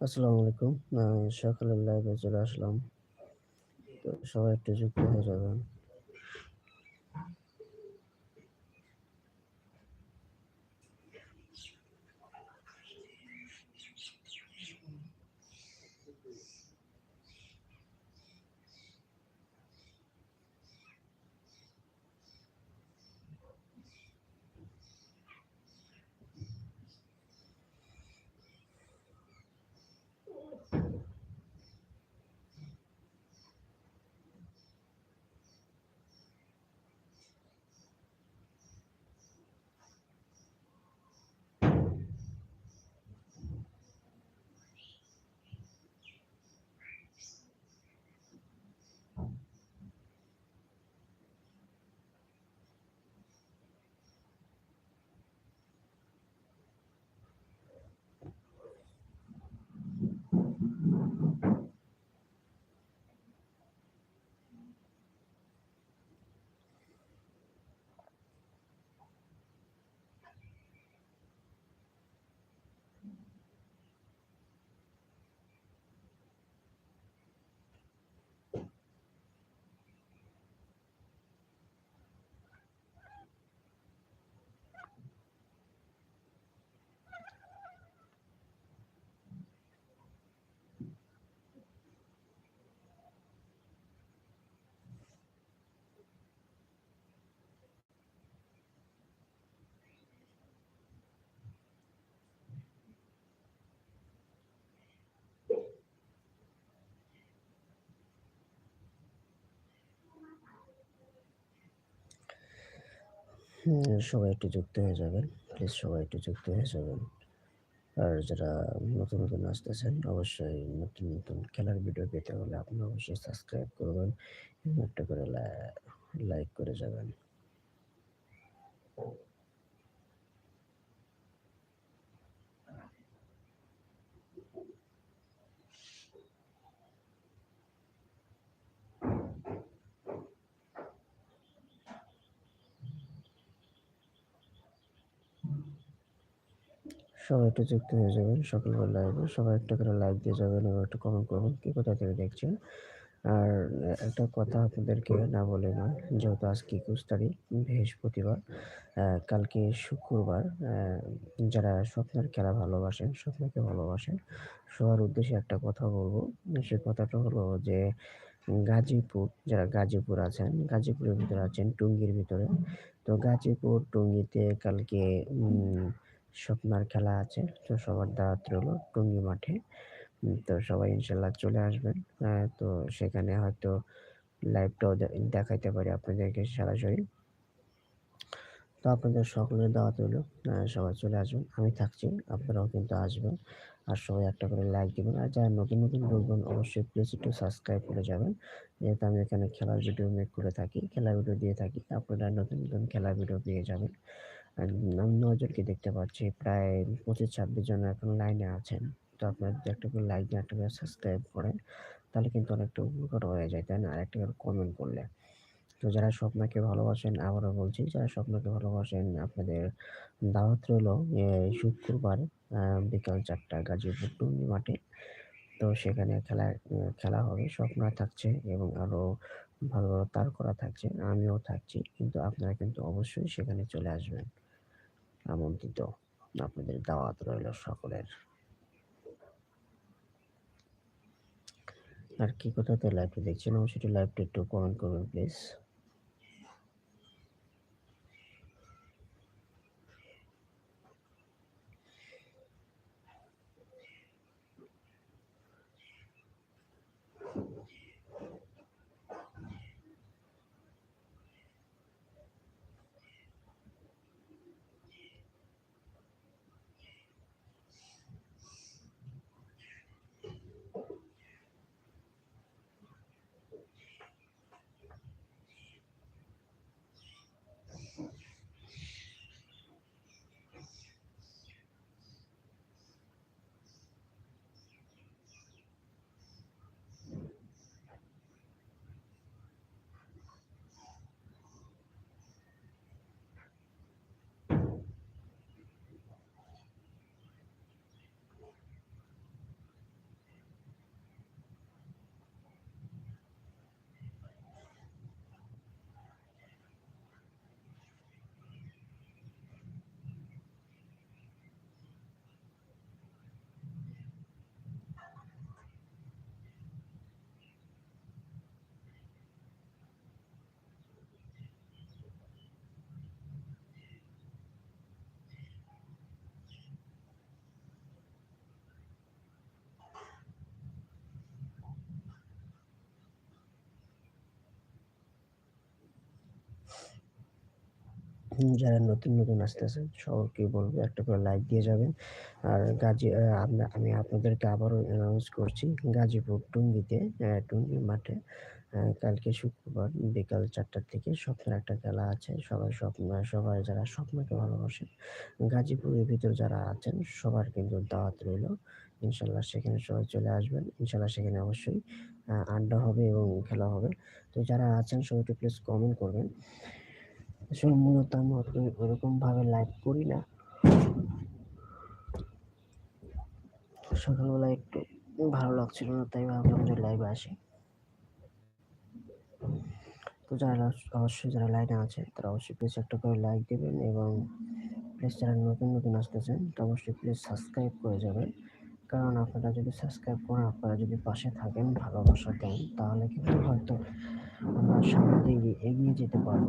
আসসালামু আলাইকুম। সকালের লাইভে চলে আসলাম। তো সবাই একটু যুক্ত হয়ে যাবেন। সবাই একটু যুক্ত হয়ে যাবেন। প্লিজ সবাই একটু যুক্ত হয়ে যাবেন। আর যারা নতুন, নতুন আসতেছেন অবশ্যই নতুন, নতুন খেলার ভিডিও পেতে হলে আপনি অবশ্যই সাবস্ক্রাইব করবেন একটা করে লাইক করে যাবেন। সবাই একটু যুক্ত হয়ে যাবেন সকালবেলা লাইভে। সবাই একটা করে লাইক দিয়ে যাবেন এবং একটু কমেন্ট করবেন কে কোথা থেকে দেখছেন। আর একটা কথা আপনাদেরকে না বলে নয়, যেহেতু আজকে ২১ তারিখ বৃহস্পতিবার, কালকে শুক্রবার, যারা স্বপ্নের খেলা ভালোবাসেন, স্বপ্নকে ভালোবাসেন, সবার উদ্দেশ্যে একটা কথা বলব সে কথাটা হলো যে গাজীপুর, যারা গাজীপুর আছেন, গাজীপুরের ভিতরে আছেন টুঙ্গির ভিতরে। তো গাজীপুর, টুঙ্গিতে কালকে স্বপ্নার খেলা আছে। তো সবার দাওয়াত রইল টঙ্গী মাঠে। তো সবাই ইনশাল্লাহ চলে আসবেন। তো সেখানে হয়তো লাইভটাও দেখাইতে পারি আপনাদেরকে সরাসরি। তো আপনাদের সকলের দাওয়াত রইল। সবাই চলে আসবেন। আমি থাকছি, আপনারাও কিন্তু আসবেন। আর সবাই একটা করে লাইক দিবেন। আর যারা নতুন, নতুন ঢুকবেন অবশ্যই প্লিজ একটু সাবস্ক্রাইব করে যাবেন। যেহেতু আমি এখানে খেলার ভিডিও মেক করে থাকি, খেলার ভিডিও দিয়ে থাকি। আপনারা নতুন, নতুন খেলার ভিডিও পেয়ে যাবেন। আমি ৯ জনকে দেখতে পাচ্ছি। প্রায় ২৫-২৬ জন এখন লাইনে আছেন। তো আপনার যদি একটা করে লাইক একটা করে সাবস্ক্রাইব করেন, তাহলে কিন্তু অনেকটা উপকার হয়ে যায়, তাই না? আর একটা করে কমেন্ট করলে। তো যারা স্বপ্নকে ভালোবাসেন আবারও বলছি, যারা স্বপ্নকে ভালোবাসেন আপনাদের দাওয়াত রইল শুক্রবার বিকাল ৪ টায় গাজীপুর টঙ্গী মাঠে। তো সেখানে খেলা খেলা হবে। স্বপ্ন থাকছে এবং আরও ভালো, ভালো তারকারা থাকছে। আমিও থাকছি। কিন্তু আপনারা কিন্তু অবশ্যই সেখানে চলে আসবেন। আমন্ত্রিত। আপনাদের দাওয়াত রইল সকলের। আর কি কোথাতে লাইভটা দেখছেন অবশ্যই লাইভটি একটু কমেন্ট করবেন প্লিজ। যারা নতুন, নতুন আসতেছেন সবাইকে বলব একটা করে লাইক দিয়ে যাবেন। আর গাজী আ আপনা আমি আপনাদেরকে আবারও অ্যানাউন্স করছি গাজীপুর টুঙ্গিতে টুঙ্গি মাঠে কালকে শুক্রবার বিকাল ৪ঃ০০ থেকে স্বপ্নের একটা খেলা আছে। সবাই স্বপ্ন সবাই যারা স্বপ্নকে ভালোবাসেন, গাজীপুরের ভিতর যারা আছেন সবার কিন্তু দাওয়াত রইল ইনশাল্লাহ সেখানে সবাই চলে আসবেন। ইনশাল্লাহ সেখানে অবশ্যই আড্ডা হবে এবং খেলা হবে। তো যারা আছেন সবাই একটু প্লিজ কমেন্ট করবেন। আসলে মূলত আমি ওরকম ওরকমভাবে লাইভ করি না। সকালবেলা একটু ভালো লাগছিল না তাই ভাবলাম যে লাইভে আসি। তো যারা অবশ্যই যারা লাইনে আছেন তারা অবশ্যই প্লিজ একটা করে লাইক দেবেন এবং প্লিজ যারা নতুন, নতুন আসতেছেন তো অবশ্যই প্লিজ সাবস্ক্রাইব করে যাবেন। কারণ আপনারা যদি সাবস্ক্রাইব করেন, আপনারা যদি পাশে থাকেন, ভালোবাসা দেন তাহলে কিন্তু হয়তো আমরা সামনে এগিয়ে যেতে পারব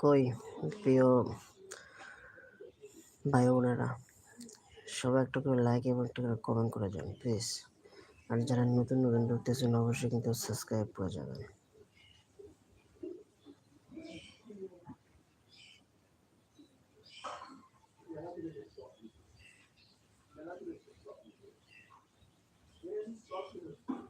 কই প্রিয় ভাই বোনেরা সবাই একটু করে লাইক এবং একটু করে কমেন্ট করে যান প্লিজ আর যারা নতুন নতুন ঢুকতেছেন অবশ্যই কিন্তু সাবস্ক্রাইব করে যাবেন Thank you.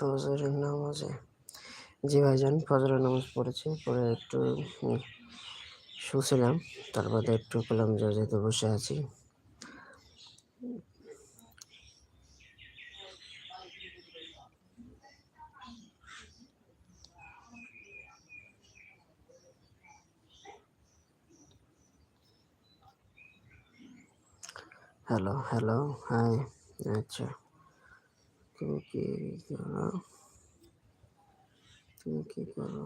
ফজরের নামাজে। জি ভাইজান, ফজরের নামাজ পড়েছি পরে একটু শুছিলাম তারপরে একটু পেলাম যে বসে আছি। হ্যালো হ্যালো হাই আচ্ছা। তুমি কি করো তুমি কি করো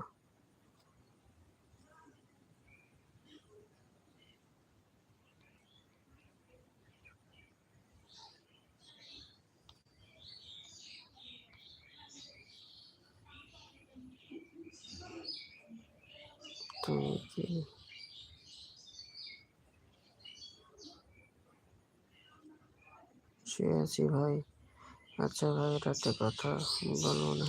তুমি কি শুয়ে আছি ভাই আচ্ছা ভাই এটা একটা কথা বলব না।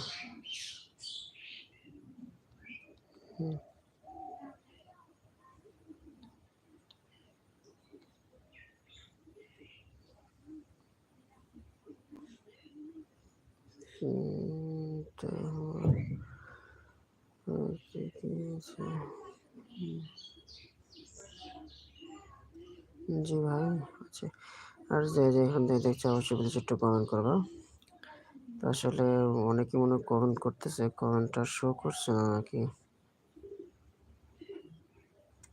জি ভাই আছে। আর যে যে এখান থেকে দেখছে অবশ্যই প্লিজ একটু কমেন্ট করব। তো আসলে অনেকে মনে কমেন্ট করতেছে, কমেন্টটা শো করছে না নাকি?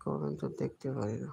কমেন্ট তো দেখতে পারি না।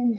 Mm.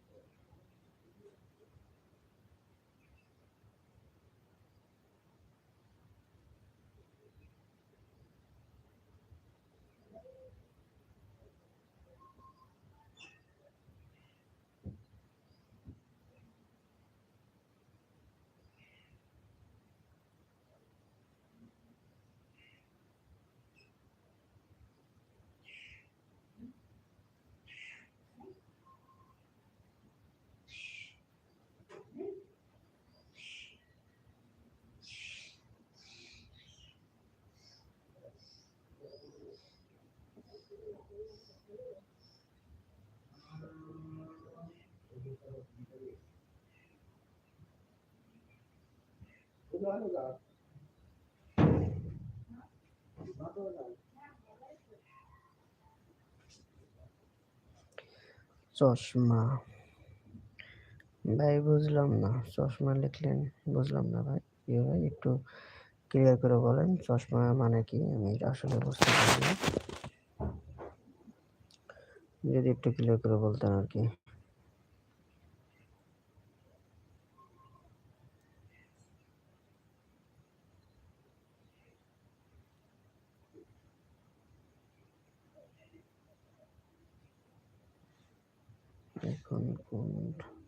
চশমা। ভাই, বুঝলাম না। চশমা লিখলেন, বুঝলাম না ভাই। কি ভাই, একটু ক্লিয়ার করে বলেন, চশমা মানে কি? আমি আসলে বুঝতে পারি যদি একটু ক্লিয়ার করে বলতেন আর কি। এখন কোন